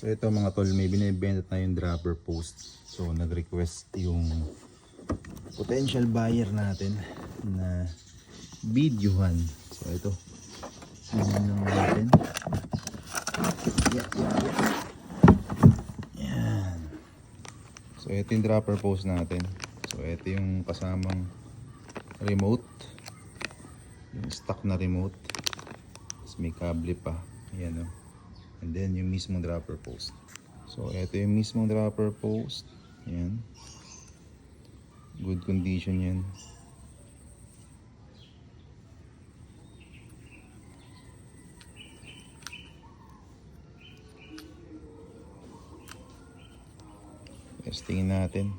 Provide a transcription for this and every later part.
So ito mga tol, may binibenta tayong dropper post. So nag-request yung potential buyer natin na videohan. So ito. Tingnan lang natin. Yeah, yeah, yeah. Yan. So ito yung dropper post natin. So ito yung kasamang remote. Yung stock na remote. Tapos may kable pa. Ayan o. And then yung mismong dropper post. So ito yung mismong dropper post. Ayan. Good condition yan. Testingin natin.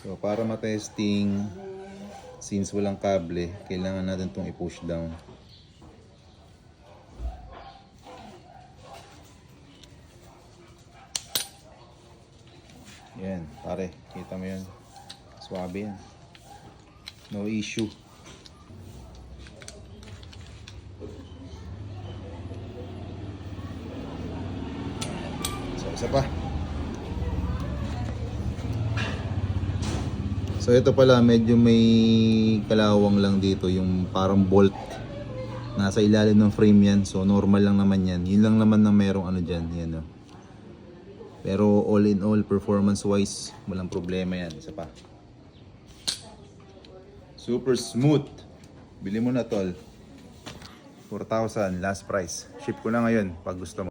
So para matesting since walang kable, kailangan natin itong i-push down. Yan, pare, kita mo yan. Swabe yan. No issue. So, isa pa. So ito pala medyo may kalawang lang dito yung parang bolt nasa ilalim ng frame yan so normal lang naman yan yun lang naman na merong ano dyan yan oh. Pero all in all performance wise walang problema yan. Isa pa. Super smooth. Bili mo na tol. 4,000 last price. Ship ko na ngayon pag gusto mo